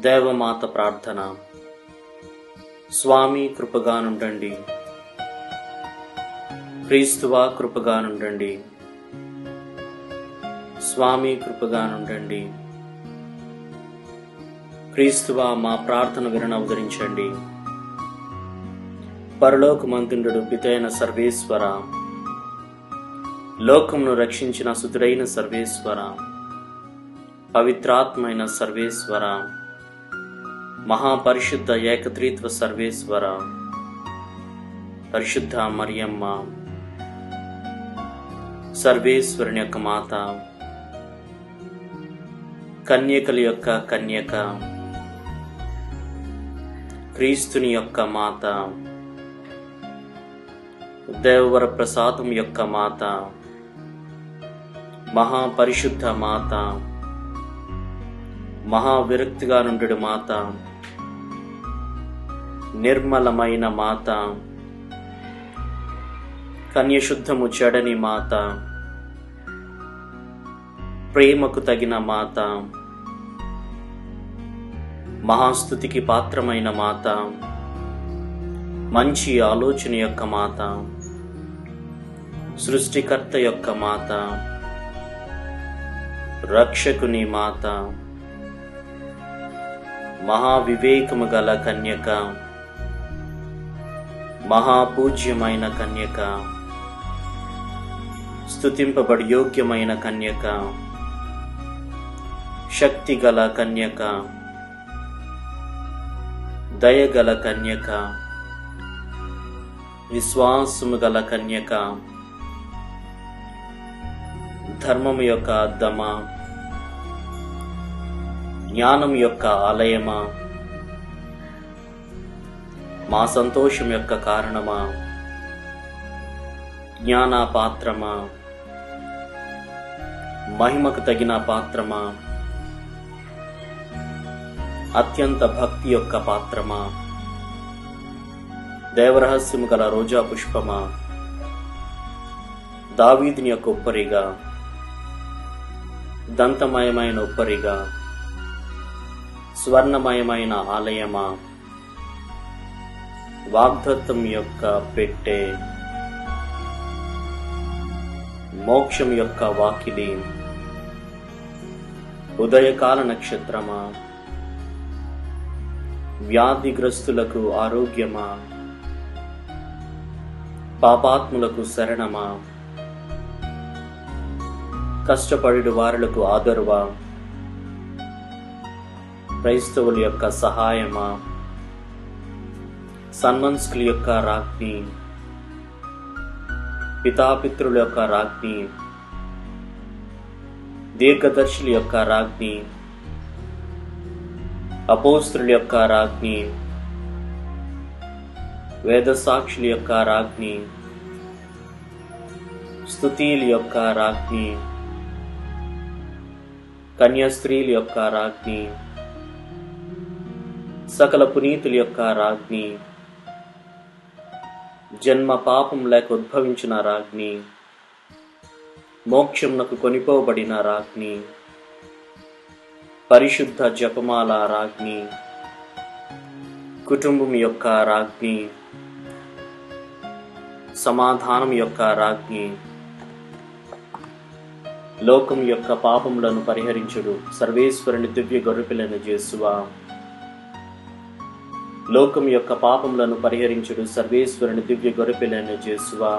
దేవమాత ప్రార్థన. స్వామి కృపగానుండండి క్రీస్తువా కృపగానుండండి స్వామి కృపగానుండండి క్రీస్తువా మా ప్రార్థన విరణ అవతరించండి. పరలోకమంతుండు పితైన సర్వేశ్వర. లోకమును రక్షించిన సుతుడైన సర్వేశ్వర. పవిత్రాత్మైన సర్వేశ్వర. మహాపరిశుద్ధ ఏకత్రిత్వ సర్వేశ్వర. పరిశుద్ధ మరియమ్మ సర్వేశ్వరుని యొక్క మాత కన్యకల యొక్క కన్యక క్రీస్తుని యొక్క మాత దేవర ప్రసాదం యొక్క మాత మహాపరిశుద్ధ మాత మహావిరక్తిగా నుండు మాత. నిర్మలమైన మాత. కన్యశుద్ధము చెడని మాత. ప్రేమకు తగిన మాత. మహాస్థుతికి పాత్రమైన మాత. మంచి ఆలోచన యొక్క మాత. సృష్టికర్త యొక్క మాత. రక్షకుని మాత. మహావివేకము గల కన్యక. మహాపూజ్యమైన కన్యక. స్తుతింపబడి యోగ్యమైన కన్యక. శక్తి గల కన్యక. దయగల కన్యక. విశ్వాసము గల కన్యక. ధర్మము యొక్క అద్దమా జ్ఞానం యొక్క ఆలయమా? మా సంతోషం యొక్క కారణమా? జ్ఞాన పాత్రమా మహిమకు తగిన పాత్రమా? అత్యంత భక్తి యొక్క పాత్రమా? దేవరహస్యము గల రోజా పుష్పమా? దావీదుని యొక్క ఉప్పరిగా? దంతమయమైన ఉప్పరిగా? స్వర్ణమయమైన ఆలయమా? వాగ్దత్తం యొక్క పెట్టె మోక్షం యొక్క వాకిలి. ఉదయకాల నక్షత్రమా? వ్యాధిగ్రస్తులకు ఆరోగ్యమా? పాపాత్ములకు శరణమా? కష్టపడి వారులకు ఆదరువా? క్రైస్తవుల యొక్క సహాయమా? సన్మన్స్కుల యొక్క రాజ్ఞి పితాపితృల యొక్క రాజ్ఞి దీర్ఘదర్శుల యొక్క రాజ్ఞి అపోస్త్రుల యొక్క రాజ్ఞి వేదసాక్షుల యొక్క రాజ్ఞి స్తుతిల యొక్క రాజ్ఞి కన్యాస్త్రీల యొక్క రాజ్ఞి సకల పునీతుల యొక్క రాజ్ఞి జన్మ పాపం లేక ఉద్భవించిన రాజ్ఞి మోక్షంనకు కొనిపోబడిన రాజ్ఞి పరిశుద్ధ జపమాల రాజ్ఞి కుటుంబం యొక్క రాజ్ఞి సమాధానం యొక్క రాజ్ఞి లోకం యొక్క పాపములను పరిహరించుడు సర్వేశ్వరుని దివ్య గొర్రెపిల్లను చేసువా లోకం యొక్క పాపములను పరిహరించుడు సర్వేశ్వరుని దివ్య గొర్రెపిల్లను చేసువా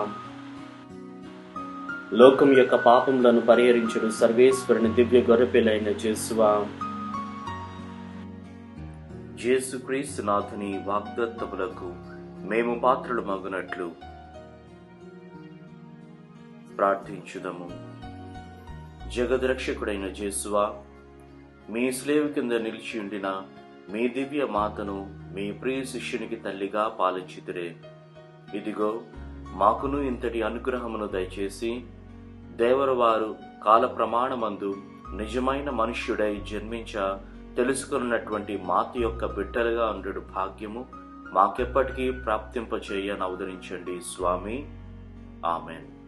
లోకం యొక్క పాపములను పరిహరించుడు సర్వేశ్వరుని దివ్య గొర్రెపిల్లైన చేసువా యేసుక్రీస్తు నాథుని వాగ్దత్తములకు మేము పాత్రలు మగునట్లు ప్రార్థించుదము. జగద్రక్షకుడైన జేసువా మీ స్లేవ్ కింద నిలిచి ఉండిన మీ దివ్య మాతను మీ ప్రియ శిష్యునికి తల్లిగా పాలించితురే. ఇదిగో మాకును ఇంతటి అనుగ్రహమును దయచేసి దేవరవారు కాల ప్రమాణమందు నిజమైన మనుష్యుడై జన్మించ తెలుసుకున్నటువంటి మాత యొక్క బిడ్డలుగా ఉండడు భాగ్యము మాకెప్పటికీ ప్రాప్తింపచేయని అవతరించండి స్వామి. ఆమెన్.